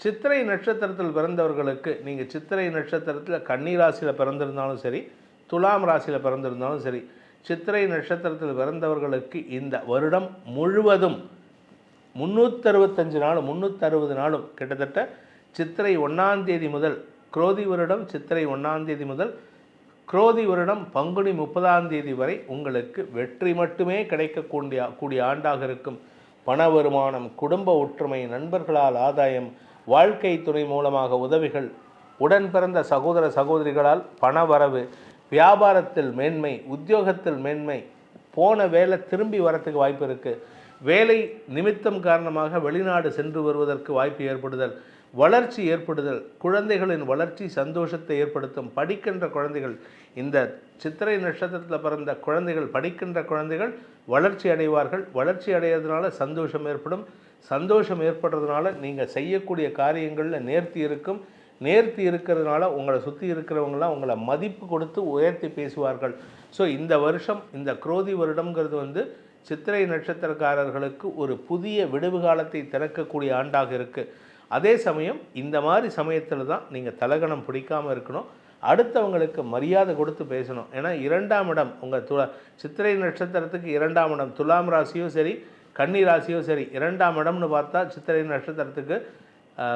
சித்திரை நட்சத்திரத்தில் பிறந்தவர்களுக்கு நீங்கள் சித்திரை நட்சத்திரத்தில் கன்னி ராசியில் பிறந்திருந்தாலும் சரி துலாம் ராசியில் பிறந்திருந்தாலும் சரி சித்திரை நட்சத்திரத்தில் பிறந்தவர்களுக்கு இந்த வருடம் முழுவதும் முந்நூற்றறுபத்தஞ்சு நாளும் முந்நூற்றறுபது நாளும் கிட்டத்தட்ட சித்திரை ஒன்றாம் தேதி முதல் குரோதி வருடம் சித்திரை ஒன்றாம் தேதி முதல் குரோதி வருடம் பங்குனி முப்பதாம் தேதி வரை உங்களுக்கு வெற்றி மட்டுமே கிடைக்கக்கூடிய கூடிய ஆண்டாக இருக்கும். பண வருமானம் குடும்ப ஒற்றுமை நண்பர்களால் ஆதாயம் வாழ்க்கை துணை மூலமாக உதவிகள் உடன் பிறந்த சகோதர சகோதரிகளால் பண வரவு வியாபாரத்தில் மேன்மை உத்தியோகத்தில் மேன்மை போன வேலை திரும்பி வரத்துக்கு வாய்ப்பு இருக்குது வேலை நிமித்தம் காரணமாக வெளிநாடு சென்று வருவதற்கு வாய்ப்பு ஏற்படுதல் வளர்ச்சி ஏற்படுதல் குழந்தைகளின் வளர்ச்சி சந்தோஷத்தை ஏற்படுத்தும் படிக்கின்ற குழந்தைகள் இந்த சித்திரை நட்சத்திரத்தில் பிறந்த குழந்தைகள் படிக்கின்ற குழந்தைகள் வளர்ச்சி அடைவார்கள். வளர்ச்சி அடைகிறதுனால சந்தோஷம் ஏற்படும். சந்தோஷம் ஏற்படுறதுனால நீங்கள் செய்யக்கூடிய காரியங்களில் நேர்த்தி இருக்கும். நேர்த்தி இருக்கிறதுனால உங்களை சுற்றி இருக்கிறவங்களாம் உங்களை மதிப்பு கொடுத்து உயர்த்தி பேசுவார்கள். ஸோ இந்த வருஷம் இந்த குரோதி வருடம்ங்கிறது வந்து சித்திரை நட்சத்திரக்காரர்களுக்கு ஒரு புதிய விடுவு காலத்தை திறக்கக்கூடிய ஆண்டாக இருக்குது அதே சமயம் இந்த மாதிரி சமயத்தில் தான் நீங்கள் தலகணம் பிடிக்காமல் இருக்கணும். அடுத்தவங்களுக்கு மரியாதை கொடுத்து பேசணும். ஏன்னா இரண்டாம் இடம் உங்கள் துலா சித்திரை நட்சத்திரத்துக்கு இரண்டாம் இடம் துலாம் ராசியும் சரி கன்னி ராசியும் சரி இரண்டாம் இடம்னு பார்த்தா சித்திரை நட்சத்திரத்துக்கு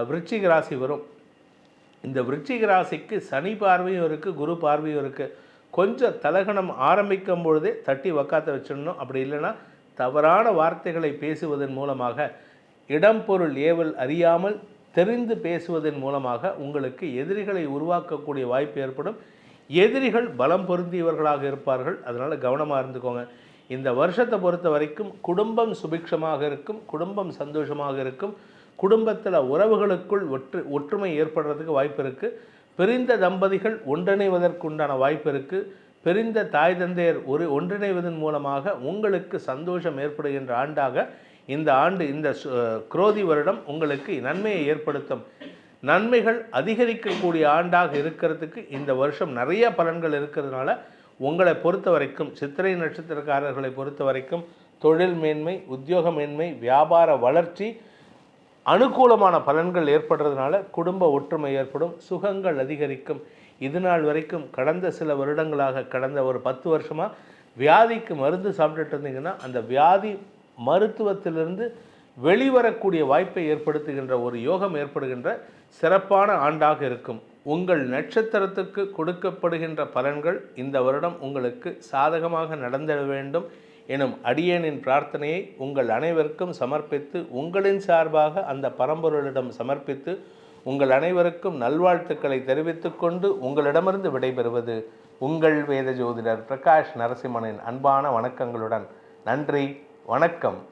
விருச்சிக ராசி வரும். இந்த விருச்சிக ராசிக்கு சனி பார்வையும் இருக்குது குரு பார்வையும் இருக்குது கொஞ்சம் தலகணம் ஆரம்பிக்கும் பொழுதே தட்டி உக்காத்த வச்சிடணும். அப்படி இல்லைன்னா தவறான வார்த்தைகளை பேசுவதன் மூலமாக இடம் பொருள் ஏவல் அறியாமல் தெரிந்து பேசுவதன் மூலமாக உங்களுக்கு எதிரிகளை உருவாக்கக்கூடிய வாய்ப்பு ஏற்படும். எதிரிகள் பலம் பொருந்தியவர்களாக இருப்பார்கள். அதனால் கவனமாக இருந்துக்கோங்க. இந்த வருஷத்தை பொறுத்த வரைக்கும் குடும்பம் சுபிக்ஷமாக இருக்கும் குடும்பம் சந்தோஷமாக இருக்கும். குடும்பத்தில் உறவுகளுக்குள் ஒற்று ஒற்றுமை ஏற்படுறதுக்கு வாய்ப்பு இருக்குது பிரிந்த தம்பதிகள் ஒன்றிணைவதற்குண்டான வாய்ப்பு இருக்குது பிரிந்த தாய் தந்தையர் ஒரு ஒன்றிணைவதன் மூலமாக உங்களுக்கு சந்தோஷம் ஏற்படுகின்ற ஆண்டாக இந்த ஆண்டு இந்த சு- குரோதி வருடம் உங்களுக்கு நன்மையை ஏற்படுத்தும். நன்மைகள் அதிகரிக்கக்கூடிய ஆண்டாக இருக்கிறதுக்கு இந்த வருஷம் நிறைய பலன்கள் இருக்கிறதுனால உங்களை பொறுத்த வரைக்கும் சித்திரை நட்சத்திரக்காரர்களை பொறுத்த வரைக்கும் தொழில் மேன்மை உத்தியோக மேன்மை வியாபார வளர்ச்சி அனுகூலமான பலன்கள் ஏற்படுறதுனால குடும்ப ஒற்றுமை ஏற்படும் சுகங்கள் அதிகரிக்கும். இது நாள் வரைக்கும் கடந்த சில வருடங்களாக கடந்த ஒரு பத்து வருஷமாக வியாதிக்கு மருந்து சாப்பிட்டுட்டு இருந்தீங்கன்னா அந்த வியாதி மருத்துவத்திலிருந்து வெளிவரக்கூடிய வாய்ப்பை ஏற்படுத்துகின்ற ஒரு யோகம் ஏற்படுகின்ற சிறப்பான ஆண்டாக இருக்கும். உங்கள் நட்சத்திரத்துக்கு கொடுக்கப்படுகின்ற பலன்கள் இந்த வருடம் உங்களுக்கு சாதகமாக நடந்திட வேண்டும் எனும் அடியேனின் பிரார்த்தனையை உங்கள் அனைவருக்கும் சமர்ப்பித்து உங்களின் சார்பாக அந்த பரம்பொருளிடம் சமர்ப்பித்து உங்கள் அனைவருக்கும் நல்வாழ்த்துக்களை தெரிவித்துக் கொண்டு உங்களிடமிருந்து விடைபெறுவது உங்கள் வேத ஜோதிடர் பிரகாஷ் நரசிம்மனின் அன்பான வணக்கங்களுடன். நன்றி வணக்கம்.